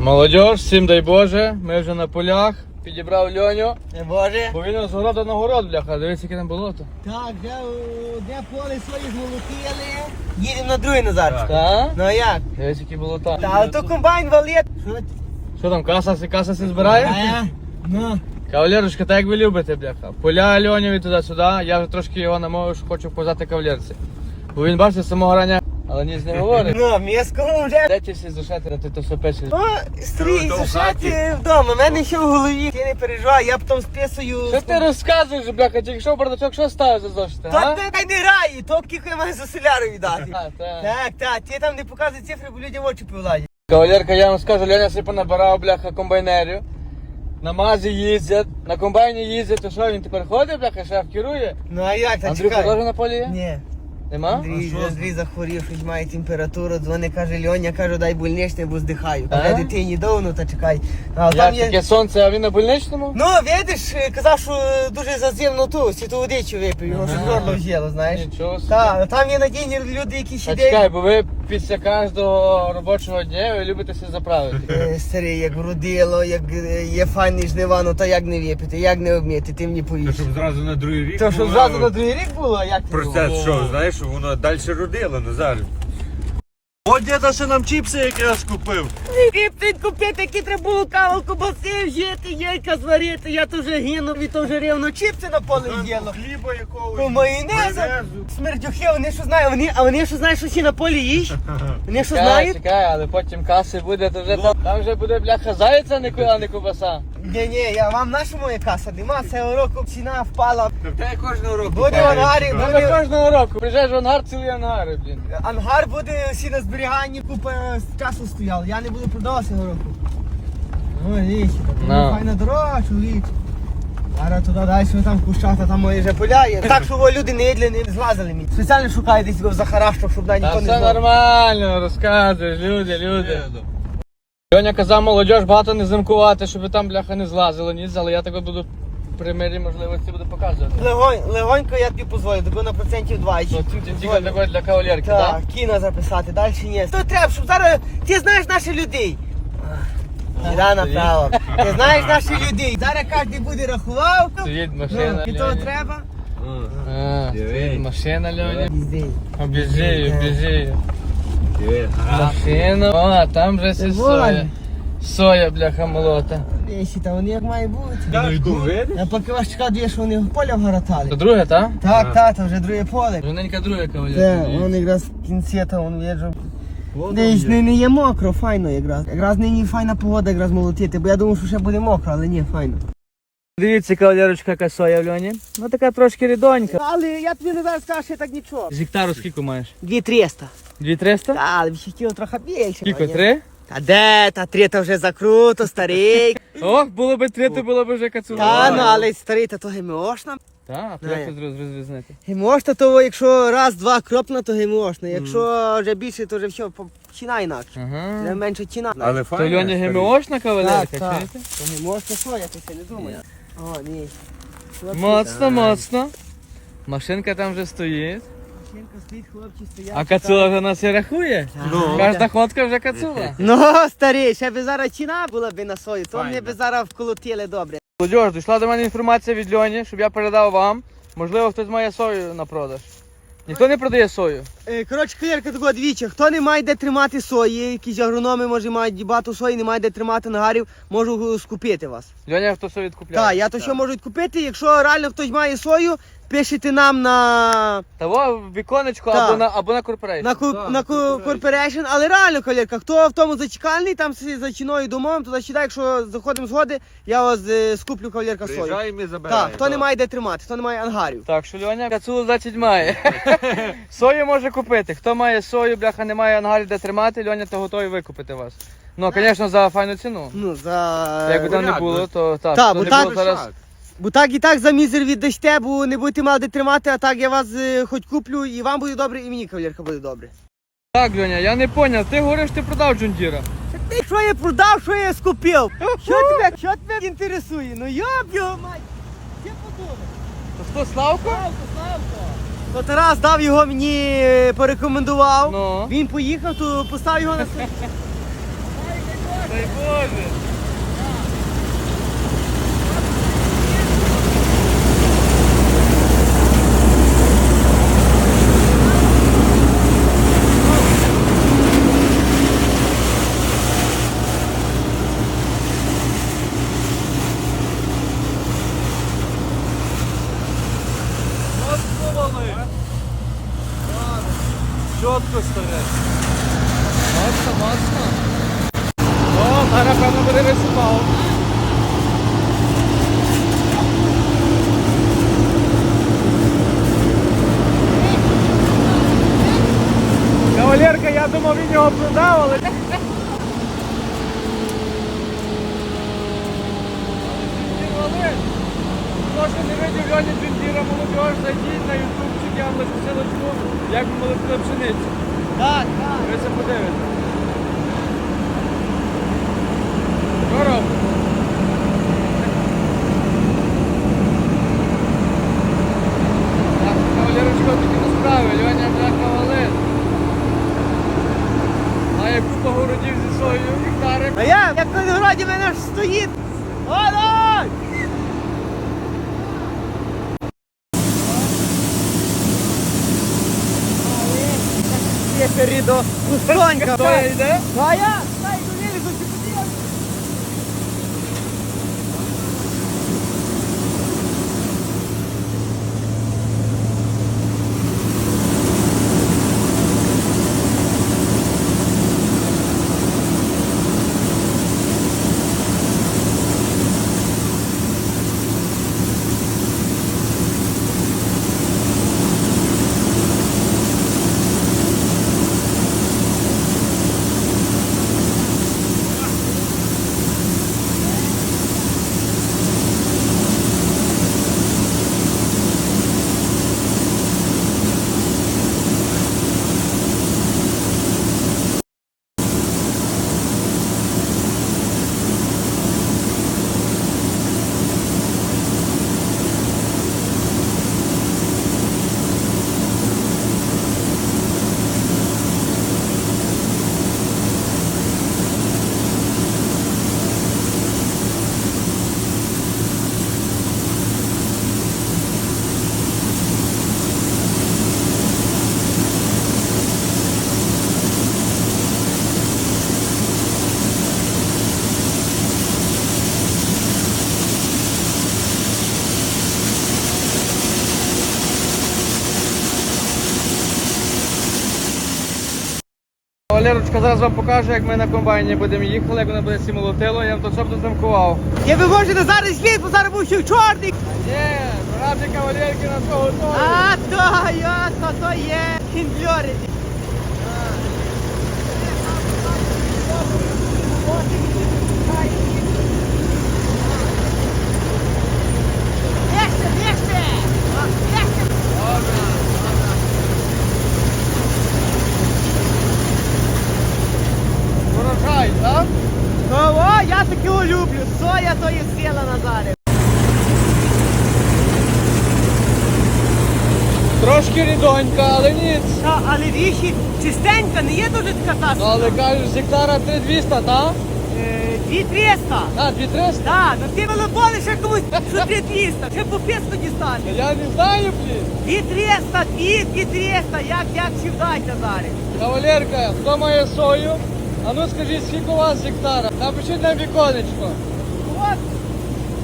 Молодь, всім дай Боже, ми вже на полях. Підібрав Льоню, Не боже. бо він з городу на город, бляха, дивись, яке там болото. Так, де, де поле свої змолотили. Їдемо на другий назад. Так? Ну а як? Дивись, які болота. Та, але то комбайн валет. Що? Там, каса, каса си збирає? А, Ну. Кавалерочка, так як ви любите, бляха. Поля Льонєві туди-сюди, я вже трошки його намовив, що хочу позати кавалерці. Бо він бачите, самого рання, але ніч не говорить. Ну, м'яско вже. Де ті всі зашати, ти то все пишеш? О, стрій, зашати вдома. У мене ще в голові. Ти не переживай, я потім списую. Що ти розказуєш, бляха, тільки що бардачок, що ставив за зошити, а? Та ти не грай, то кілько я маю за соляру віддати. А, так. Так, так, ти там не показуй цифри, бо людям очі повладять. Кавалерка, я вам скажу, Леня сипа набирав бляха комбайнерів. На мазі їздять, на комбайні їздять, то що він тепер ходить, бляха, шеф керує? Ну а як, та Андрюха чекай. теж на полі є? Ні. Нема? Андрій, Андрій захворів, щось має температуру, дзвони, каже, Льоня, кажу, дай больничне, бо здихаю. А? Каже, дитині давно, та чекай. А Як там таке є... сонце, а він на больничному? Ну, видиш, казав, що дуже заземно ту, світу водичу випив, його ж горло взяло, знаєш. Нічого собі. Та, там є надійні люди, які ще А чекай, бо ви після кожного робочого дня ви любите все заправити. Е, Старий, як вродило, як е, є файний жнива, ну то як не випити, як не обміти, ти мені То, повіш. щоб зразу на другий рік. То, що було, зразу на другий рік було, а як ти Процес це що, знаєш, воно далі родило, Назар. От діда ще нам чіпси якраз купив. Ти купити, які треба було каву, кубаси вжити, яйка зварити, я то вже гину, від того вже рівно чіпси на поле з'їло. Хліба якогось. По майонезу. Смердюхи, вони що знають, вони, а вони що знають, що всі на полі їж? Вони що Чекай, знають? чекай, але потім каси буде, то вже там, там вже буде бляха зайця, не ку- а не кубаса. Ні, ні, я вам наша моя каса, нема, цього року ціна впала. Та в тебе кожного року. Буде падає. ангарі, Ну буде кожного року. Приїжджаєш в ангар, цілий ангар, блін. ангар буде всі на зберіганні, купа часу стояв. Я не буду продавати цього року. Ну, річ, Ну. файна дорога, чоловік. Зараз туди далі, там в кущах, та там мої вже поля є. Так, щоб о, люди не їдли, не злазили мені. Спеціально шукаю десь його в захарашках, щоб на Та ніхто не все знав. нормально, розказуєш, люди, люди. Льоня казав, молодь багато не замкувати, щоб там бляха не злазило ніц, але я тебе буду при мирі можливості буду показувати. Легонь, легонько я тобі дозволю, тако на процентів 20. Ну, ті- ті- Тільки такої для кавалерки, Так, так? кіно записати, далі ні. То треба, щоб зараз. Ти знаєш наших людей. Сюди направо. Ти знаєш наших людей. Зараз кожен буде рахував. Стоїть Ну, машина, і того треба. А, стоїть машина, Льоня. Їзди. Обіжию, обіжию. Афіно. О, там вже все соя. Соя, бляха, молота. Есі, та вони як має бути. Я поки вас чекав, дві, що вони в поле вгоротали. Це друге, та? Так, так, це вже друге поле. Жоненька друге кавалер. Так, воно якраз в кінці, та він в'їжджав. Десь не, не є мокро, файно якраз. Якраз нині файна погода якраз молотити, бо я думав, що ще буде мокро, але ні, файно. Дивіться, кавалерочка яка соя в льоні. Ну така трошки рідонька. Але я тобі не зараз кажу, що я так нічого. З гектару скільки маєш? 2300. 2300? Та, але б ще хотіло трохи більше. Скільки, мені. три? Та де, та три то вже закруто, старий. О, було би три, то було б вже кацура. Та, ну але старий, та то гемошна. Так, а як це розрізнити? Гемошна, то якщо раз-два кропна, то гемошна. Якщо вже більше, то вже все, ціна інакше. Ага. Вже менше ціна. Але То Льоня гемошна кавалерка, Так, так. То гемошна, що, я це не думаю. О, ні. Моцно, моцно. Машинка там вже стоїть. Жінка стоїть, хлопці стоять. А кацула вже нас і рахує. Ну. Кожна ходка вже кацула. Ну, старий, ще би зараз ціна була би на сою, то Файно. мені би зараз вколотили добре. Молодіж, дійшла до мене інформація від Льоні, щоб я передав вам. Можливо, хтось має сою на продаж. Ніхто не продає сою. Е, Коротше, клірка такого двічі. Хто не має де тримати сої, якісь агрономи, може мають багато сої, не має де тримати нагарів, можу скупити вас. Льоня хто сою відкупляє. Так, я то що можу купити. Якщо реально хтось має сою, пишете нам на Того в віконечко Так. або на або на корпорейшн. на, ку, на ку, Corporation, але реально, колірка, хто в тому зачекальний, там си за ціною домовим, туди сюди, якщо заходимо згоди, я вас е, скуплю і забираємо. Так, хто не має де тримати, хто не має ангарів. Так, що Льоня кацулу значить має. сою може купити. Хто має сою, бляха, не має ангарів де тримати, Льоня то готовий викупити вас. Ну, звісно, за файну ціну. Ну, за... Як би там не порядно. було, то так. Так, бо не так- було зараз. Бо так і так за мізер віддасте, бо не будете мали де тримати, а так я вас е, хоч куплю, і вам буде добре, і мені кавалерка буде добре. Так, Льоня, я не поняв. Ти говориш, ти продав Джундіра. Ти що я продав, що я скупив? Що тебе, що тебе інтересує? Ну йоб його мать! Що подумав? То хто Славко? Славко, Славко! То Тарас дав його мені, е, порекомендував. Ну. Він поїхав, то поставив його на. Дай Серйозно. Розкований. Чітко старе. Моцно, моцно. О, зараз певно буде висипав. Кавалерка, я думав, він його продав, але. Хто ще не видів Льоні Джиндіра молодіж, зайдіть на ютубчик, я вам лишу ссылочку, як ми молотили пшеницю. Так, так. Ви це подивитесь. Здорово. Так, кавалерочка, такі не справи, Льоня вже кавалер. Має купа городів зі своєю гектарем. А я, як мене ж стоїть. Олай! Я перейду кустонька. Хто йде? А я, дай до вилізу, ти подивись. Валерочка зараз вам покаже, як ми на комбайні будемо їхали, як воно буде всі молотило, я б то все замкував. Я ви можете зараз слід, бо зараз був ще в чорний. Є, ради кавалерки на то готові. А, то, ясно, то є хіндльори. Бігте, бігте! Бігте! Урожай, так? Ну, о, я таке люблю. Соя то є сила Назаре. Трошки рідонька, але ніц. Та, але віші чистенька, не є дуже така та. Ну, але кажуть, з гектара 3200, так? Е, Дві 300. А, 2300? Так, ну ти великоли ще комусь, що ти 200, ще по піску дістане. Я не знаю, блін. Дві 300, дві, дві 300, як, як чи вдайте зараз. Кавалерка, хто має сою? А ну скажіть, скільки у вас гектара? Напишіть нам віконечко. От,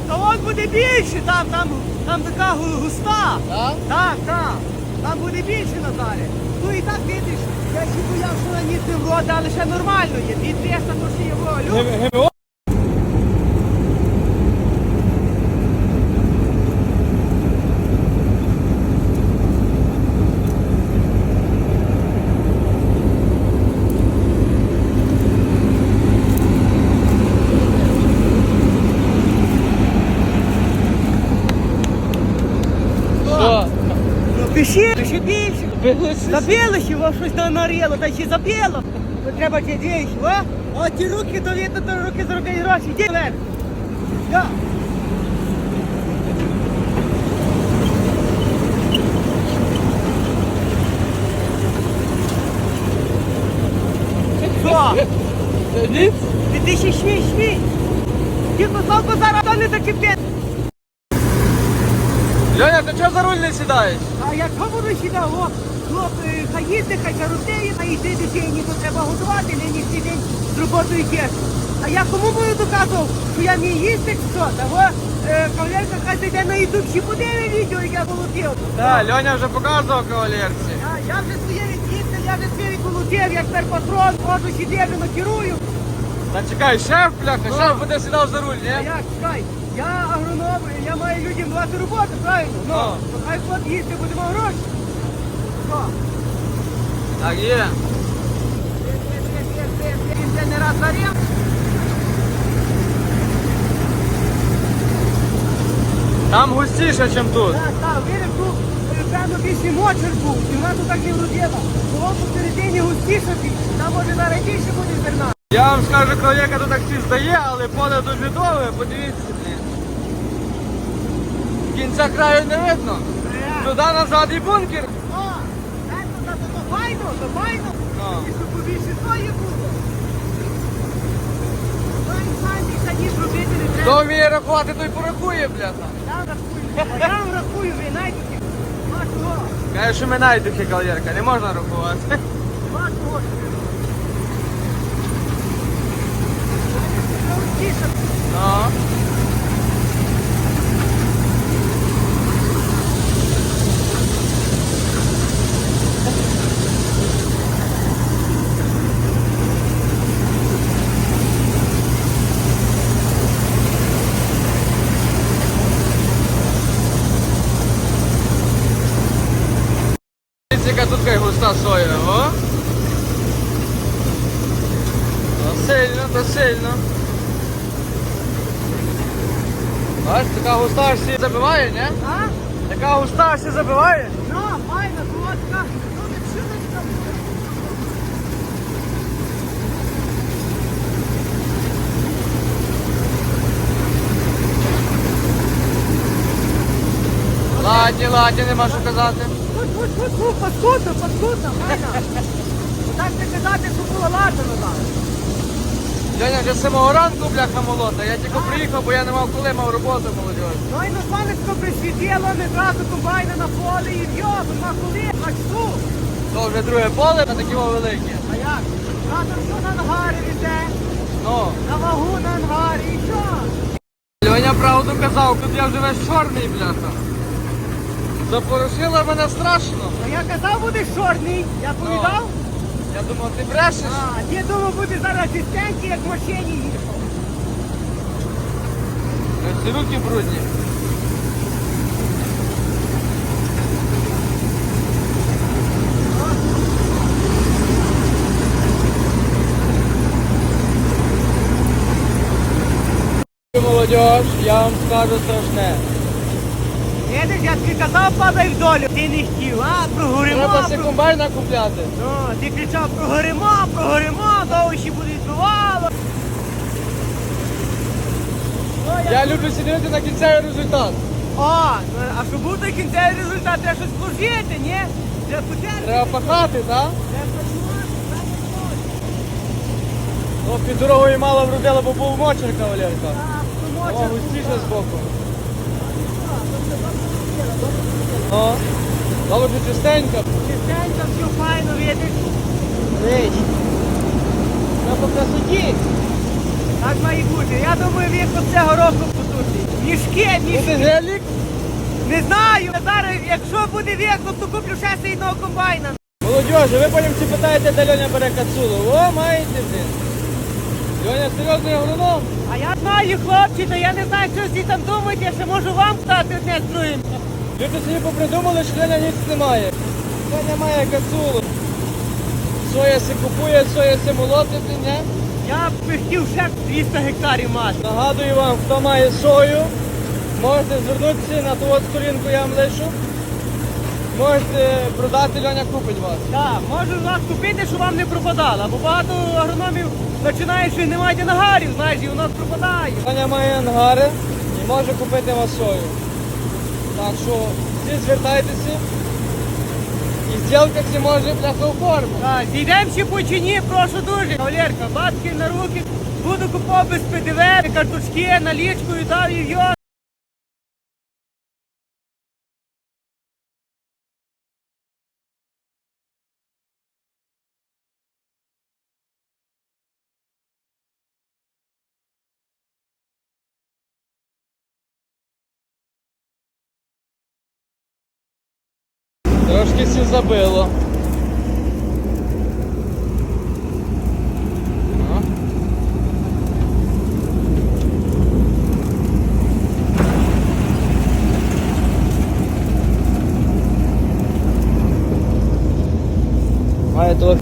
та от буде більше, там, там, там така гу- густа. Так? Так, так, там буде більше Наталі. Ну і так видиш, я ще бояв, що на ніс не вроде, але ще нормально є. Дві 300, то ще. Г- ГМО? Що? Ну пиши, ще більше. Билися? Во щось нагоріло, та ще забило. То треба ті двічі, о? О, ті руки, то видно, то руки з руки гроші. Іди вверх. Я. Що? Ти Ти ще швій, швій. Тільки знову зараз то не закипить. Льоня, ти чого за руль не сідаєш? А як буду сідав, о, хлоп, е, хай їздить, хай карусеє, а йди дитині, то треба готувати, нині цей день з роботою йдеш. А я кому буду доказував, що я не їсти, чи що? Того е, кавалерка хай зайде на ютуб, ще подиви відео, як я волотив. Так, Льоня вже показував кавалерці. Я, я вже своє від'їздив, я вже своє відволотив, як тепер патрон, ходжу сюди, вже накерую. Та чекай, шеф, бляха, шеф буде сідав за руль, А ні? як, чекай, я агроном, я маю людям давати роботу, правильно? Ну, Ну. то хай хлоп їсти, будемо гроші. Що? Так є. Він це не раз варив. Там густіше, ніж тут. Так, так, вірив, тут е, певно більше мочер був, і вона тут так не вродила. Було посередині густіше більше, там може зараз більше буде зерна. Я вам скажу, колега тут так всі здає, але поле дуже довге, подивіться. Кінця краю не видно. Туди назад і бункер. О, знаєте, то, то, то файно, то файно. Ну. І щоб побільше своє було. Файн, і самі зробити не треба. Хто вміє рахувати, той порахує, бляха. Я рахую, а я вам рахую, ви знайдете. Вашого, Каже, що ми найдухи, кавалерка, не можна рахувати. вашого. Тише. Дивіться, яка тут сильно, то сильно. Бачиш, така густа всі забиває, не? а? Така густа всі забиває. Ну, файно, солодка. Ну. Ладні, ладні, нема що казати. Фу-фу-фу, паскудно, паскудно, файно. Так не казати, що було ладно так. Льоня вже з самого ранку бляха молота. Я тільки приїхав, бо я не мав коли мав роботу молодь. Ну і на сонечко присвітило, не зразу комбайна на полі і в'йо, нема коли, а чу. То вже друге поле, на такі великі. А як? Разом що на ангарі візе, Ну, на вагу на ангарі, і що? Льоня правду казав, тут я вже весь чорний, бляха. Запорушила мене страшно. А я казав, будеш чорний, я повідав. Я думав, ти брешеш. А, я думав, буде зараз асистенті, як в машині їхав. Всі руки брудні. Молодіж, я вам скажу страшне. Видиш, я тобі казав, падай в долю. Ти не хотів, а, прогоримо. Треба про- комбайна купляти. Ну, ти кричав, прогоримо, прогоримо, довго ще буде відбувало. Я люблю сидіти на кінцевий результат. О, ну, а щоб був той кінцевий результат, треба щось служити, ні? Треба потерпіти. Треба пахати, так? Під дорогою мало вродила, бо був мочер кавалерка. Так, О, густіше збоку. О, добре чистенько. Чистенько, все файно, видиш? Вич. Ну, по красоті. Так має бути. Я думаю, віку цього року потужний. Мішки, Буде мішки. гелік. Не знаю. Зараз, якщо буде віку, то куплю ще свій одного комбайна. Молодежі, ви потім всі питаєте, де Льоня бере кацулу. О, маєте блін. Льоня серйозний агроном. А я знаю, хлопці, то я не знаю, що всі там думають, я ще можу вам стати одне з другим. Люди собі попридумали, що Льоня ніц немає. Льоня має кацулу. Соя си купує, соя си молотити, не? Я б хотів ще 200 гектарів мати. Нагадую вам, хто має сою, можете звернутися на ту от сторінку, я вам лишу. Можете продати, Льоня купить вас. Так, можу вас купити, щоб вам не пропадало. Бо багато агрономів починають, що не маєте нагарів, знаєш, і воно пропадає. Льоня має ангари і може купити вас сою. Так що всі звертайтеся. І зділка ці може бляха оформити. Так, зійдемо ще по чині, прошу дуже. Валерка, бабки на руки, Буду купав без ПДВ, карточки, налічку і дав і. Трошки сі забило. Ну. Має трохи.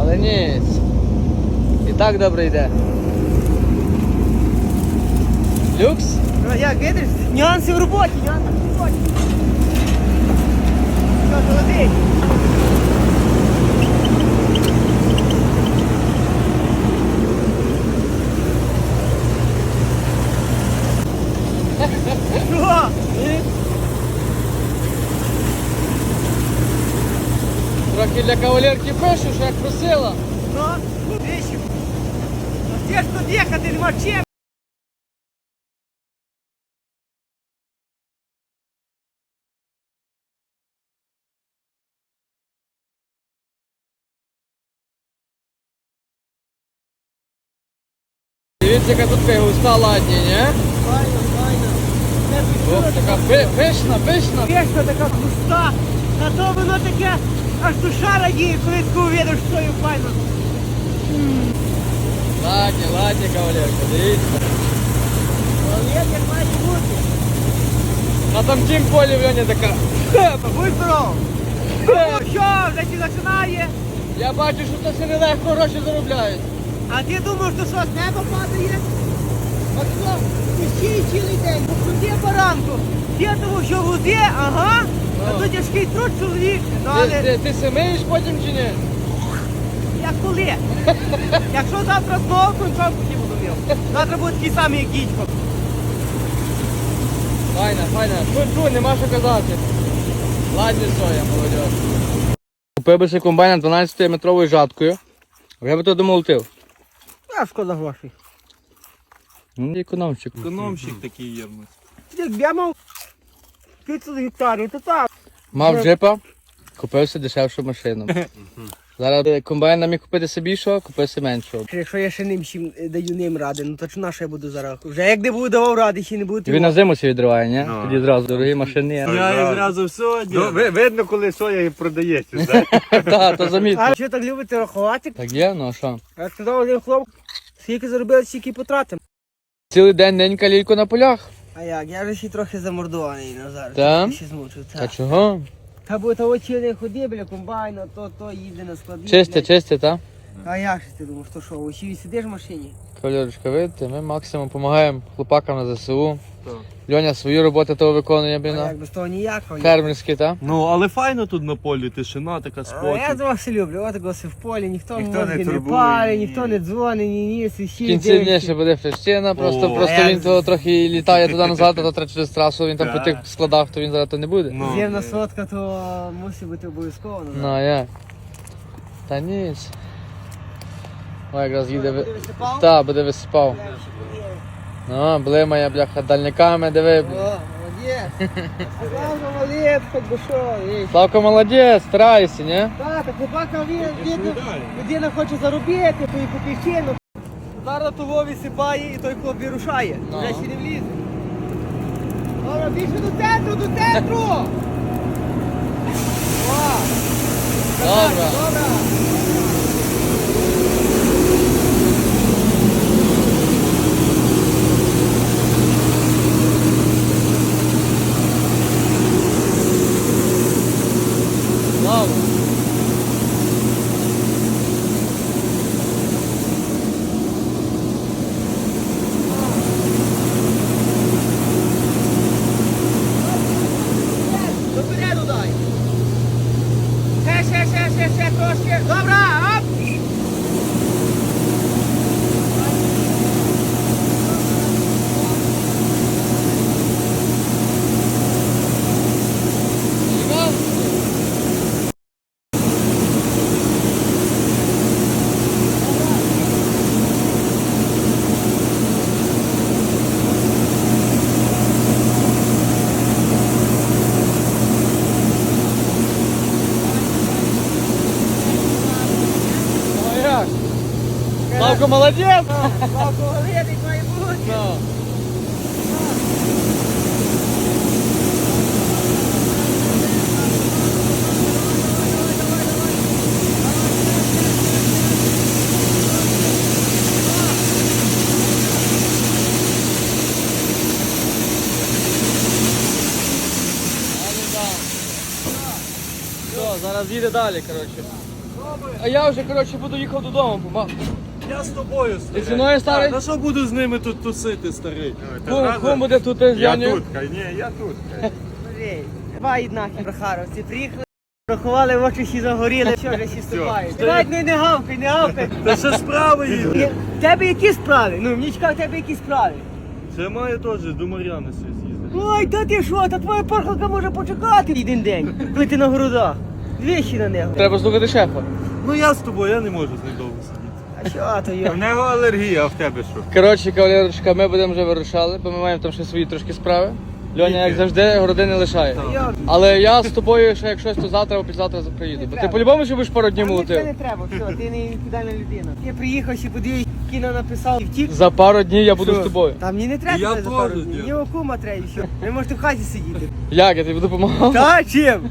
Але ні. І так добре йде. Люкс? Ну, як видиш, нюанси в роботі, нюанси Трохи для кавалерки пишу, що як просила. Ну, вещи. А де ж тут їхати, нема чим. Дивіться, яка тут така густа ладні, ні? Файно, файно. О, така пи- пишна, пишна. Пішка така густа, а то воно таке, аж душа радіє, коли таку видиш, що є файно. Ладні, ладні, кавалерка, дивіться. Але як має бути. На там тім полі в Льоні така. Будь здоров. Ну що, вже ті починає? Я бачу, що це все нелегко гроші заробляють. А ти думаєш, що що, з неба падає? От що, піші цілий день, бо куди баранку. Є того, що води, ага, а то тяжкий труд чоловік. Ну, Ти, але ти, ти се миєш потім чи ні? як коли? Якщо завтра знову кончом тоді буду мив. Завтра буде такий самий, як дідько. Файна, файна. Чу, чу, нема що казати. Ладні соя, молодь. Купив би си комбайн 12-метровою жаткою. Я би то домолотив. А шкода грошей. Ну, економщик. Економщик такий є в нас. Як я мав 500 гектарів, то так. Мав джипа, купився дешевшу машину. Зараз е, комбайн нам міг купити собі що, купив собі меншого. Якщо я ще ним всім е, даю ним ради, ну то чи на що я буду зараз? Вже як не буду давав ради, ще не буду. Він на зиму собі відриває, ні? Ну. Тоді зразу дорогі машини. є. Я і зразу все Ну, ви- видно, коли соя і продається, так? Так, то замітно. А що так любите рахувати? Так є, ну а що? Я сказав один хлоп, скільки заробили, стільки потратимо. Цілий день ненька лільку на полях. А як? Я вже ще трохи замордований на зараз. Та? Ще змучив. А Та. чого? Та бо то очі не ходи біля комбайна, то то їде на складі. Чисте, блядь. чисте, та? А як же ти думаєш, то що, очі сидиш в машині? Кольорочка, видите, ми максимум допомагаємо хлопакам на ЗСУ. Так. Льоня свою роботу того виконує, А блін. як без того ніякого. Фермерський, та? Ну, але файно тут на полі, тишина така А спокій. я все люблю, от госи в полі, ніхто, Ніхто мозги не не, турбує, парить, ні. ніхто не дзвонить, ні, ні, В кінці дня ще буде фестина, просто, О. просто він я- трохи літає туди назад, а то треба через трасу, він там по тих складах, то він зараз то не буде. Ну. Зємна сотка, то мусить бути обов'язково. Ну а як? Та ніч. О, якраз їде. ви- Буде висипав? Та, буде висипав. Поміряю. Ну, блимає, бляха, дальниками, диви. О, молодець. Слава, молодець, хоч би що. ей. Славко молодець, старайся, ні? Так, так хлопака він, людина хоче заробити, то і копійчину. Зараз того висипає і той хлоп вирушає. Ну. Вже ще не влізе. Добре, більше до центру, до центру! О! Добре. Добре. Славко молодець! Славко Галерик має бути. Ну. Все, зараз їде далі, коротше. А я вже, коротше, буду їхав додому. Ба- Я з тобою старий. Ти зі мною старий? На що буду з ними тут тусити, старий? Кум, кум буде тут з Я Янею. тут, хай, ні, я тут. хай. Смотри, Два нахер Прохаровці приїхали, рахували, очі всі загоріли, що вже всі ступають. Давай, не, не гавкай, не гавкай. Та ще справи їде. Є- В тебе які справи? Ну, в тебе які справи? Це має теж до Мар'яни все з'їздити. Ой, та ти що, та твоя порхалка може почекати один день, коли ти на городах. Двічі на нього. Треба слухати шефа. Ну я з тобою, я не можу з ним що, В нього алергія, а в тебе що? Коротше, кавалерочка, ми будемо вже вирушали, бо ми маємо там ще свої трошки справи. Льоня, як завжди, городи не лишає. Але я з тобою ще як щось, то завтра або післязавтра приїду. Бо ти по-любому ще будеш пару днів мені це не молотив. треба, все, ти не відповідальна людина. Я приїхав, ще подивився, кіно написав і втік. За пару днів я буду Що? з тобою. Та мені не треба Я за теж, пару дід. днів. Мені окума треба, і що? Ви можете в хаті сидіти. Як я тобі буду допомагав? Та чим?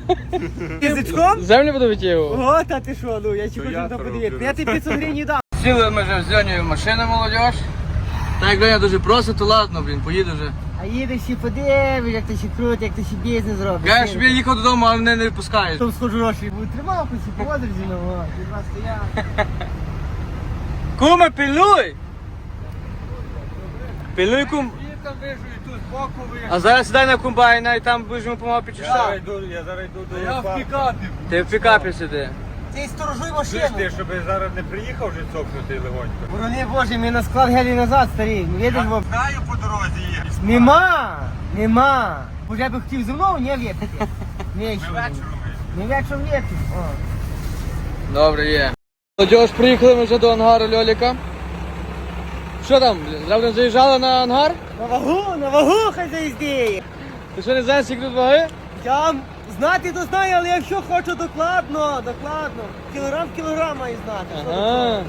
Язичком? Землю буду витягувати. О, та ти що, ну я ще То хочу я то то подивитися. Я тобі 500 гривень дам. Сіли ми вже з Льонею в машину, молодіж. Так як Льоня дуже просить, то ладно, блін, поїду вже. А їдеш ще подивиш, як ти ще крут, як ти ще бізнес робиш. Кажеш, щоб я їхав додому, а мене не відпускаєш. Там схожу гроші. Буду тримав, хоч і поводиш зі мною, від вас стояв. Куме, пильнуй! Пильнуй, кум. там вижу, і тут боку вижу. А зараз сідай на комбайна і там будеш йому допомагати Я підчищати. йду, я зараз йду до Я в пікапі. Ти в пікапі сиди. Ти сторожуй Чуєш машину. ти, щоб зараз не приїхав вже цокнути легонько? Борони Боже, ми на склад гелі назад, старий. Ну, Їдеш, бо... знаю по дорозі є. Нема, нема. Бо я би хотів зі мною, не в'їхати. Ми Вечором. Не вечором. О. Добре, є. Молодіж, приїхали ми вже до ангару Льоліка. Що там, зразу заїжджали на ангар? На вагу, на вагу хай заїздіє. Ти що не знаєш, скільки тут ваги? Я знати то знаю, але якщо хочу докладно, докладно. Кілограм в кілограм маю знати. що Ага.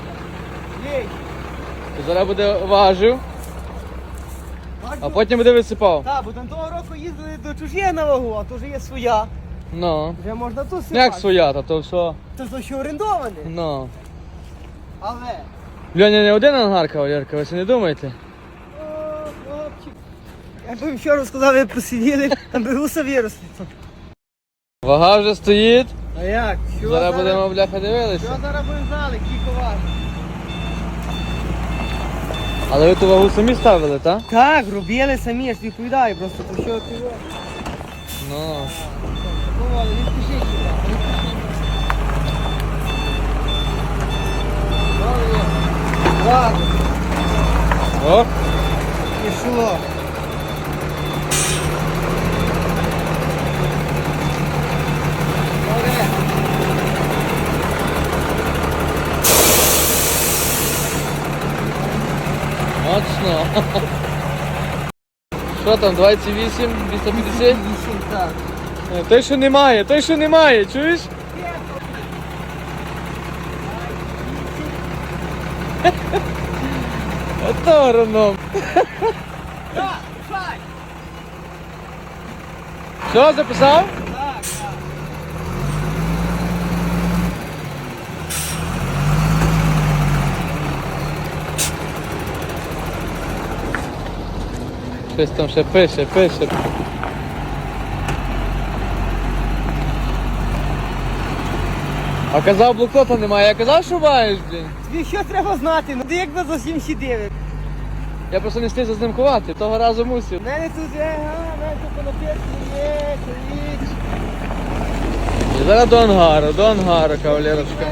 Є. То зараз буде важив, а потім буде висипав. Так, бо там того року їздили до чужої на вагу, а то вже є своя. Ну. Вже можна тут Ну, Як своя, та то все. То то що орендоване. Ну. Але. Льоня не один ангар, кавалерка, ви це не думаєте? О, хлопчик. Якби їм вчора сказав, ви посиділи, там би гуса виросли. Вага вже стоїть. А як? Що Зараз будемо бляха дивилися. Що зараз будемо знали, кілько важко. Але ви ту вагу самі ставили, так? Так, робили самі, я ж відповідаю, просто то що ти. Ну. Ну, не спіши сюди, не спіши. Ладно, О, пішло. Добре. Моцно. Що там, 28, 250? Вісім, так. Е, Той, що немає, той, що немає, чуєш? Ото агроном. Так. Що, записав? Щось там ще пише, пише. А казав блокнота немає, я казав, що маєш, блін. Тобі що треба знати? Ну ти як на зовсім. Я просто не встиг зазнимкувати, того разу мусив. У мене тут є, а, мене тут конопетки є. І зараз до ангару, до ангару, кавалерочка.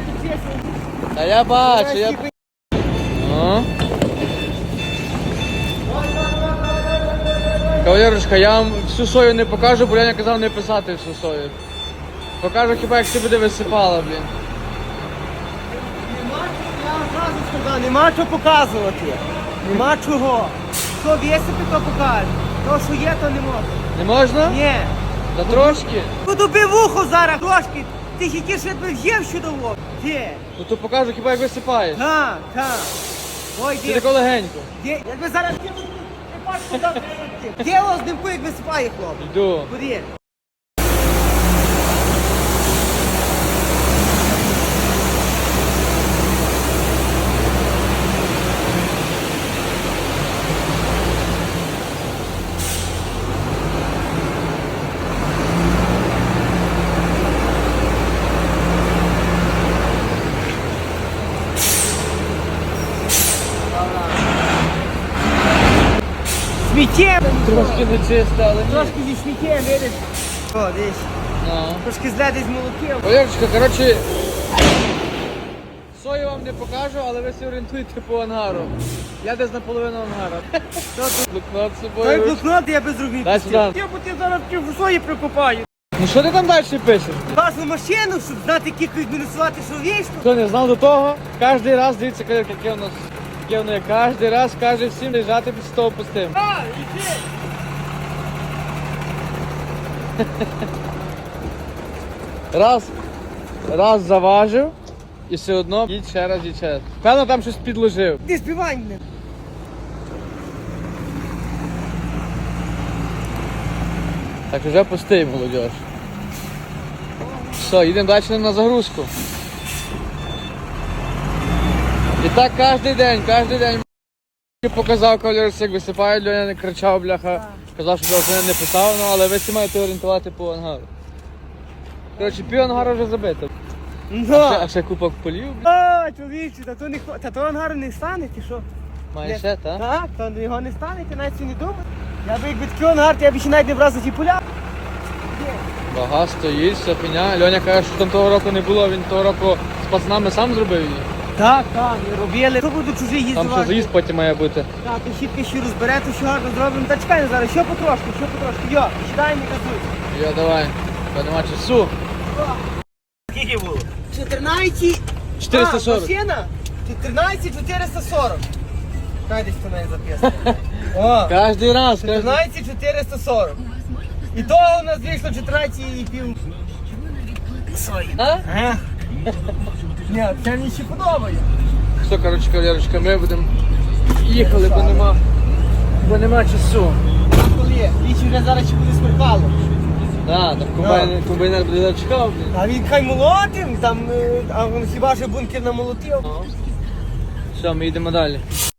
Та я бачу, я... О. Кавалерочка, я вам всю сою не покажу, бо Леня казав не писати всю сою. Покажу хіба як ти буде висипала, блін. Нема, я одразу сказав, нема чого показувати. Нема чого. Що висипи, то покаже. То, що є, то не можна. Не можна? Ні. Та трошки. Подуби вухо зараз трошки. Ти тільки ще в'їв що довго. Ну то покажу хіба як висипаєш. Так, так. Ой, Ти де, тако легенько. де, якби зараз кинув, ти бачиш, куди ти. Де з як висипає хлоп. Йду. Куди? Трошки не чисто, але ні. Трошки зі сміттєм, видиш? О, десь. Ну. Трошки зле десь молоків. Валерочка, коротше, сою вам не покажу, але ви всі орієнтуєте по ангару. Я десь наполовину ангара. Що тут? Блокнот з Той собою. блокнот я без рук не Дай пустив. сюди. Я бо ти зараз пів свої прикопаю. Ну що ти там далі пишеш? Класну машину, щоб знати, кілько мінусувати, що вийшло. Хто не знав до того, кожен раз дивіться, яке яке у нас яке воно є. Кожен раз каже всім лежати після того пустим. А, іди. Раз, раз заважив і все одно їдь ще раз і ще раз. Певно там щось підложив. Ти співай мене. Так вже пустий, молодіж. Все, їдемо далі на загрузку. І так кожен день, кожен день показав кавалерці, як висипає, Льоня не кричав, бляха. Казав, що до не писав, ну, але ви всі маєте орієнтувати по ангару. Коротше, пів ангара вже забито. Ну. А ще, а ще купок полів. А, чоловіче, та то не хо- та то ангару не стане, ти що? Має ще, так? Так, то його не стане, ти навіть і не думай. Я би якби такий ангар, то я б ще навіть не брав за ті поля. Бага стоїть, все пеня. Льоня каже, що там того року не було, він того року з пацанами сам зробив її. Так, так, не робили. То буду чужі їздити. Там ще заїзд потім має бути. Так, то щітки ще розбере, то що гарно зробимо. Та чекай зараз, що потрошки, що потрошки. Йо, сідай, не казуй. Йо, давай. Нема часу. Скільки було? 14... 440. А, машина? 14 440. Хай десь неї записано. О, Кожний раз, кожен 14 440. І того у нас вийшло 14 і пів. Сої. А? Ні, це мені ще подобається. Що, коротше, кавалерочка, ми будемо їхали, бо нема, бо нема часу. Коли? Річ вже зараз ще буде смеркало. Так, там комбайн, комбайнер буде зачекав. блін. А він хай молотим, там, е, а він хіба що бункер намолотив. Все, ми йдемо далі.